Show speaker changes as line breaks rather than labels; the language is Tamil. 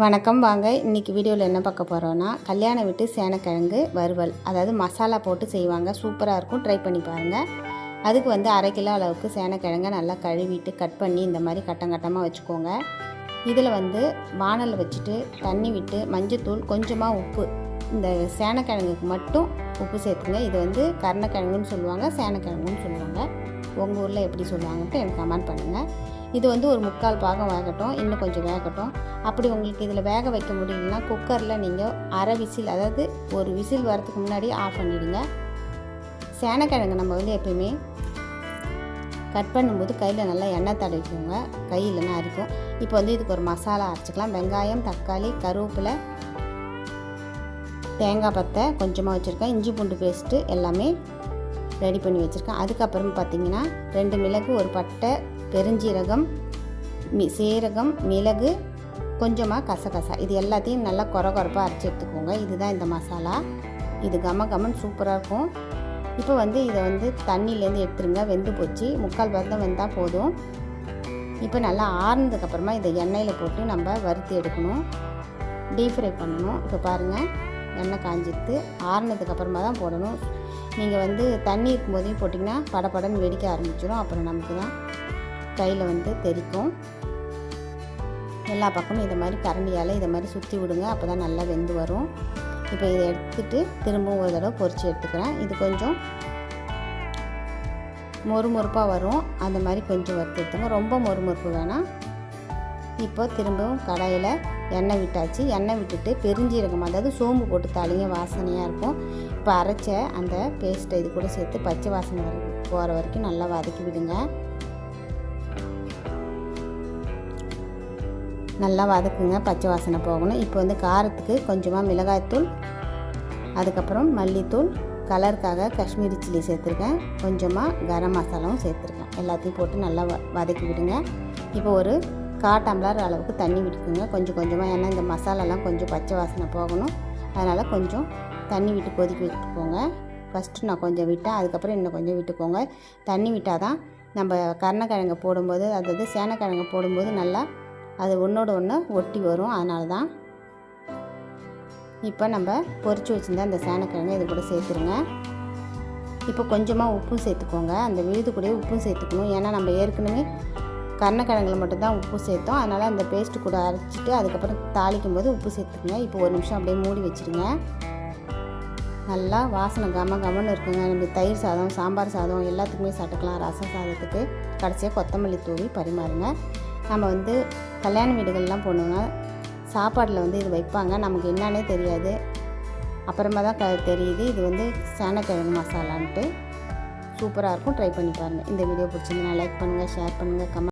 வணக்கம் வாங்க. இன்றைக்கி வீடியோவில் என்ன பார்க்க போகிறோன்னா கல்யாண விட்டு சேனக்கிழங்கு வறுவல். அதாவது மசாலா போட்டு செய்வாங்க. சூப்பராக இருக்கும். ட்ரை பண்ணி பாருங்கள் அதுக்கு வந்து அரை கிலோ அளவுக்கு சேனக்கிழங்க நல்லா கழுவிட்டு கட் பண்ணி இந்த மாதிரி கட்டம் கட்டமாக வச்சுக்கோங்க. இதில் வந்து வானல் வச்சுட்டு தண்ணி விட்டு மஞ்சத்தூள் கொஞ்சமாக உப்பு. இந்த சேனக்கிழங்குக்கு மட்டும் உப்பு சேர்த்துங்க. இது வந்து கருணக்கிழங்குன்னு சொல்லுவாங்க சேனக்கிழங்குன்னு சொல்லுவாங்க. உங்கள் ஊரில் எப்படி சொல்லுவாங்கன்ட்டு எனக்கு கமெண்ட் பண்ணுங்கள் இது வந்து ஒரு முக்கால் பாகம் வேகட்டும் இன்னும் கொஞ்சம் வேகட்டும். அப்படி உங்களுக்கு இதில் வேக வைக்க முடியலன்னா குக்கரில் நீங்கள் அரை விசில் அதாவது ஒரு விசில் வரதுக்கு முன்னாடி ஆஃப் பண்ணிவிடுங்க சேனக்கிழங்கு நம்ம வந்து எப்பயுமே கட் பண்ணும்போது கையில் நல்லா எண்ணெய் தடவிக்கோங்க கையிலனா அரிக்கும். இப்போ வந்து இதுக்கு ஒரு மசாலா அரைச்சிக்கலாம். வெங்காயம் தக்காளி கருவேப்பிலை தேங்காய் பத்தை கொஞ்சமாக வச்சுருக்கேன். இஞ்சி பூண்டு பேஸ்ட்டு எல்லாமே ரெடி பண்ணி வச்சுருக்கேன். அதுக்கப்புறம் பார்த்திங்கன்னா ரெண்டு மிளகு ஒரு பட்டை பெருஞ்சீரகம் மி சீரகம் மிளகு கொஞ்சமாக கசகசா. இது எல்லாத்தையும் நல்லா குறை குறப்பாக அரைச்சி எடுத்துக்கோங்க. இதுதான் இந்த மசாலா. இது கம கமன் சூப்பராக இருக்கும். இப்போ வந்து இதை வந்து தண்ணியிலேருந்து எடுத்துருங்க. வெந்து போச்சு. முக்கால் பதம் வெந்தால் போதும். இப்போ நல்லா ஆறுனதுக்கப்புறமா இதை எண்ணெயில் போட்டு நம்ம வறுத்து எடுக்கணும். டீப் ஃப்ரை பண்ணணும். இப்போ பாருங்கள் எண்ணெய் காஞ்சிட்டு ஆறுனதுக்கப்புறமா தான் போடணும். நீங்கள் வந்து தண்ணி இருக்கும்போதையும் போட்டிங்கன்னா படப்படன்னு வெடிக்க ஆரம்பிச்சிடும் அப்புறம் நமக்கு தான் கையில் வந்து தெரிக்கும் எல்லா பக்கமும் இதை மாதிரி கரண்டியால் இதை மாதிரி சுற்றி விடுங்க. அப்போ தான் நல்லா வெந்து வரும். இப்போ இதை எடுத்துகிட்டு திரும்பவும் ஒரு தடவை பொறிச்சு எடுத்துக்கிறேன். இது கொஞ்சம் மொறுமொறுப்பாக வரும். அந்த மாதிரி கொஞ்சம் வறுத்து எடுத்துங்க ரொம்ப மொறுமொறுப்பு வேணாம். இப்போ திரும்பவும் கடாயில் எண்ணெய் விட்டாச்சு. எண்ணெய் விட்டுட்டு பெருஞ்சீரகம் அதாவது சோம்பு போட்டு தாளிங்க வாசனையாக இருக்கும். இப்போ அரைச்ச அந்த பேஸ்ட்டை இது கூட சேர்த்து பச்சை வாசனை வர போகிற வரைக்கும் நல்லா வதக்கி விடுங்க. நல்லா வதக்குங்க பச்சை வாசனை போகணும். இப்போ வந்து காரத்துக்கு கொஞ்சமாக மிளகாய்த்தூள் அதுக்கப்புறம் மல்லித்தூள் கலருக்காக காஷ்மீரி சில்லி சேர்த்துருக்கேன். கொஞ்சமாக கரம் மசாலாவும் சேர்த்துருக்கேன். எல்லாத்தையும் போட்டு நல்லா வ வதக்கி விடுங்க. இப்போ ஒரு கா டம்ளர் அளவுக்கு தண்ணி விட்டுக்குங்க. கொஞ்சம் கொஞ்சமாக ஏன்னா இந்த மசாலாலாம் கொஞ்சம் பச்சை வாசனை போகணும். அதனால் கொஞ்சம் தண்ணி விட்டு கொதிக்க விட்டுக்கோங்க. ஃபஸ்ட்டு நான் கொஞ்சம் விட்டேன் அதுக்கப்புறம் இன்னும் கொஞ்சம் விட்டுக்கோங்க. தண்ணி விட்டால் தான் நம்ம கருணக்கிழங்கு போடும்போது அதாவது சேனக்கிழங்கு போடும்போது நல்லா அது ஒன்றோட ஒன்று ஒட்டி வரும். அதனால தான் இப்போ நம்ம பொறிச்சு வச்சுருந்தா அந்த சேனக்கிழங்கு இது கூட சேர்த்துருங்க. இப்போ கொஞ்சமாக உப்பும் சேர்த்துக்கோங்க. அந்த விழுது கூடயே உப்பும் சேர்த்துக்கணும். ஏன்னா நம்ம ஏற்கனவே கருணக்கிழங்குல மட்டும்தான் உப்பு சேர்த்தோம். அதனால் அந்த பேஸ்ட்டு கூட அரைச்சிட்டு அதுக்கப்புறம் தாளிக்கும் போது உப்பு சேர்த்துக்குங்க. இப்போ ஒரு நிமிஷம் அப்படியே மூடி வச்சுருங்க. நல்லா வாசனை கம கமன்னு இருக்குங்க. நம்ம தயிர் சாதம் சாம்பார் சாதம் எல்லாத்துக்குமே சாப்பிட்டுக்கலாம். ரசம் சாதத்துக்கு கடைசியாக கொத்தமல்லி தூவி பரிமாறுங்க. நம்ம வந்து கல்யாண வீடுகள்லாம் போனோம்னா சாப்பாட்டில் வந்து இது வைப்பாங்க. நமக்கு என்னன்னே தெரியாது. அப்புறமா தான் க தெரியுது. இது வந்து சேனக்கிழங்கு மசாலான்ட்டு. சூப்பராக இருக்கும். ட்ரை பண்ணி பாருங்கள் இந்த வீடியோ பிடிச்சிருந்தா லைக் பண்ணுங்கள் ஷேர் பண்ணுங்கள் கமெண்ட்